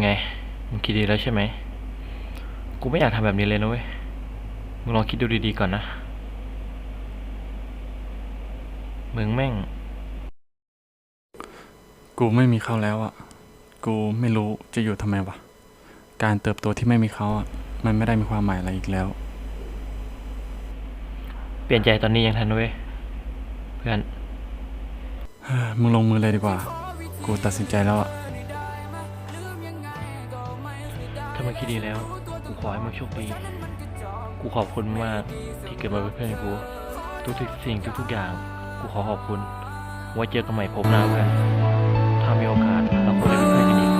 ไงมึงคิดดีแล้วใช่ไหม กูไม่อยากทำแบบนี้เลยนะเว้ย มึงลองคิดดูดีๆก่อนนะ มึงแม่ง กูไม่มีเขาแล้วอะกูไม่รู้จะอยู่ทำไมวะ การเติบโตที่ไม่มีเขาอะมันไม่ได้มีความหมายอะไรอีกแล้ว เปลี่ยนใจตอนนี้ยังทันเว้ย เพื่อน เฮ้ยมึงลงมือเลยดีกว่า กูตัดสินใจแล้วอะ ถ้ามึงคิดดีแล้ว กูขอให้มึงโชคดี กูขอบคุณมากที่เกิดมาเป็นเพื่อนกู ทุกๆสิ่งทุกๆอย่าง กูขอขอบคุณ ไว้เจอกันใหม่พบหน้าเพื่อนถ้ามีโอกาสเราควรจะเป็นเพื่อนกันอีก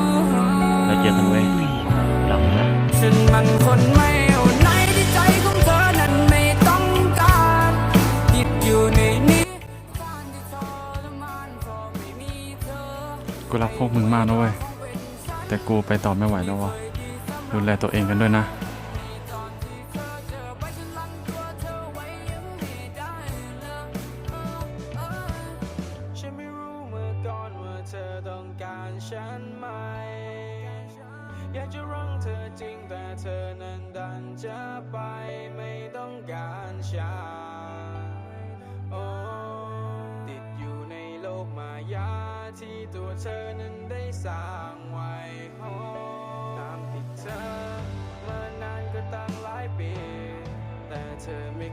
แล้วเจอกันเว้ยรักมึงนะฉันมันคนไม่เอาไหนที่ใจของเธอนั้นไม่ต้องการติดอยู่ในนี้ความที่ทรมานเพราะไม่มีเธอกูรักพวกมึงมากนะเว้ยแต่กูไปต่อไม่ไหวแล้ววะ ดูแลตัวเองกันด้วยนะอยากจะรังเธอจริงแต่เธอนั้นดันจะไปไม่ต้องการฉันโอ้ติดอยู่ในโลกมายาที่ตัวเธอนั้นได้สา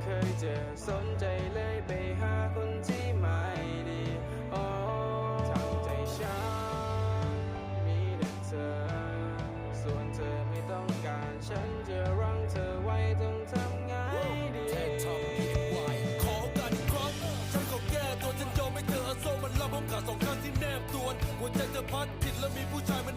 เธอไม่เจะสนใจเลยไปหาคนที่ไม่ดีโอ้ทำใจฉันมีแต่เธอ ส่วนเธอไม่ต้องการ ฉันจะรั้งเธอไว้ต้องทำไงดีขอกันอีกครั้งฉันขอแก้ตัวฉันยอมให้เธอเอาโซ่มันล่ามผมขาดสองข้างที่แนบตัวนหัวใจเธอพัดผิดแล้วมีผู้ชายมา